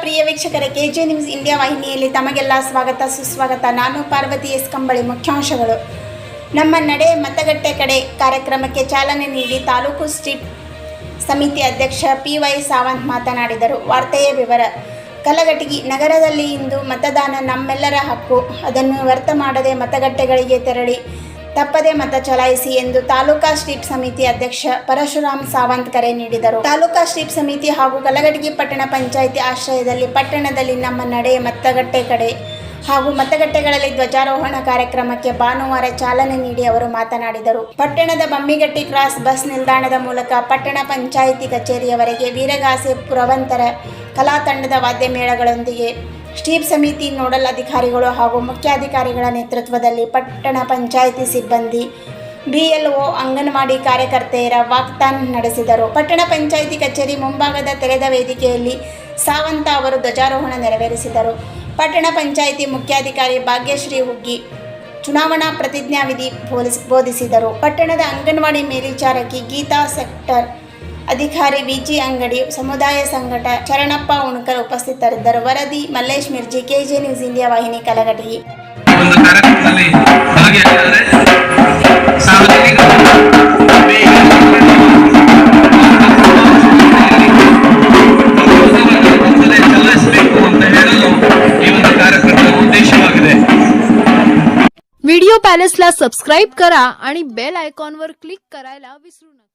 ಪ್ರಿಯ ವೀಕ್ಷಕರೇ K J news India ವಾಹಿನಿಯಲ್ಲಿ ತಮಗೆಲ್ಲ ಸ್ವಾಗತ, ಸುಸ್ವಾಗತ. ನಾನು ಪಾರ್ವತಿ ಎಸ್ ಕಂಬಳಿ ಮುಖ್ಯಾಂಶಗಳು. ನಮ್ಮ ನಡೆ ಮತಗಟ್ಟೆ ಕಡೆ ಕಾರ್ಯಕ್ರಮಕ್ಕೆ ಚಾಲನೆ ನೀಡಿ ತಾಲೂಕು ಸ್ಟ್ರೀಟ್ ಸಮಿತಿ ಅಧ್ಯಕ್ಷ ಪಿ ವೈ ಸಾವಂತ್ ಮಾತನಾಡಿದರು. ವಾರ್ತೆಯ ವಿವರ, ಕಲಘಟಗಿ ನಗರದಲ್ಲಿ ಇಂದು ಮತದಾನ ನಮ್ಮೆಲ್ಲರ ಹಕ್ಕು. ಅದನ್ನು ವ್ಯರ್ಥ ಮಾಡದೆ ಮತಗಟ್ಟೆಗಳಿಗೆ ತೆರಳಿ ತಪ್ಪದೆ ಮತ ಚಲಾಯಿಸಿ ಎಂದು ತಾಲೂಕಾ ಸ್ಟ್ರೀಟ್ ಸಮಿತಿ ಅಧ್ಯಕ್ಷ ಪರಶುರಾಮ್ ಸಾವಂತ್ ಕರೆ ನೀಡಿದರು. ತಾಲೂಕಾ ಸ್ಟ್ರೀಟ್ ಸಮಿತಿ ಹಾಗೂ ಕಲಘಟಗಿ ಪಟ್ಟಣ ಪಂಚಾಯಿತಿ ಆಶ್ರಯದಲ್ಲಿ ಪಟ್ಟಣದಲ್ಲಿ ನಮ್ಮ ನಡೆ ಮತಗಟ್ಟೆ ಕಡೆ ಹಾಗೂ ಮತಗಟ್ಟೆಗಳಲ್ಲಿ ಧ್ವಜಾರೋಹಣ ಕಾರ್ಯಕ್ರಮಕ್ಕೆ ಭಾನುವಾರ ಚಾಲನೆ ನೀಡಿ ಅವರು ಮಾತನಾಡಿದರು. ಪಟ್ಟಣದ ಬಮ್ಮಿಗಟ್ಟಿ ಕ್ರಾಸ್ ಬಸ್ ನಿಲ್ದಾಣದ ಮೂಲಕ ಪಟ್ಟಣ ಪಂಚಾಯಿತಿ ಕಚೇರಿಯವರೆಗೆ ವೀರಗಾಸೆ ಪುರವಂತರ ಕಲಾ ತಂಡದ ವಾದ್ಯ ಮೇಳಗಳೊಂದಿಗೆ ಸ್ಟೀಪ್ ಸಮಿತಿ ನೋಡಲ್ ಅಧಿಕಾರಿಗಳು ಹಾಗೂ ಮುಖ್ಯಾಧಿಕಾರಿಗಳ ನೇತೃತ್ವದಲ್ಲಿ ಪಟ್ಟಣ ಪಂಚಾಯಿತಿ ಸಿಬ್ಬಂದಿ ಬಿಎಲ್ಒ ಅಂಗನವಾಡಿ ಕಾರ್ಯಕರ್ತೆಯರ ವಾಕ್ತಾನ್ ನಡೆಸಿದರು. ಪಟ್ಟಣ ಪಂಚಾಯಿತಿ ಕಚೇರಿ ಮುಂಭಾಗದ ತೆರೆದ ವೇದಿಕೆಯಲ್ಲಿ ಸಾವಂತ ಅವರು ಧ್ವಜಾರೋಹಣ ನೆರವೇರಿಸಿದರು. ಪಟ್ಟಣ ಪಂಚಾಯಿತಿ ಮುಖ್ಯಾಧಿಕಾರಿ ಭಾಗ್ಯಶ್ರೀ ಹುಗ್ಗಿ ಚುನಾವಣಾ ಪ್ರತಿಜ್ಞಾವಿಧಿ ಬೋಧಿಸ್- ಬೋಧಿಸಿದರು. ಪಟ್ಟಣದ ಅಂಗನವಾಡಿ ಮೇಲ್ವಿಚಾರಕಿ ಗೀತಾ ಸೆಕ್ಟರ್ ಅಧಿಕಾರಿ ವಿಜಿ ಅಂಗಡಿ ಸಮುದಾಯ ಸಂಘಟ ಶರಣಪ್ಪ ಉಣಕರ್ ಉಪಸ್ಥಿತರಿದ್ದರು ವರದಿ Mallesh Mirji KJ news India ವಾಹಿನಿ ಕಲಘಟಗಿ ಒಂದು ಕಾರ್ಯಕ್ರಮದಲ್ಲಿ ಭಾಗಿಯಾಗಿದ್ದಾರೆ ಸಾರ್ವಜನಿಕರು ಮತದಾನದಿಂದಲೇ ಚಲಾಯಿಸಬೇಕು ಅಂತ ಹೇಳಲು ಈ ಒಂದು ಕಾರ್ಯಕ್ರಮದ ಉದ್ದೇಶವಾಗಿದೆ व्हिडिओ पॅलेसला सबस्क्राईब करा आणि बेल आयकॉनवर क्लिक करायला विसरू नका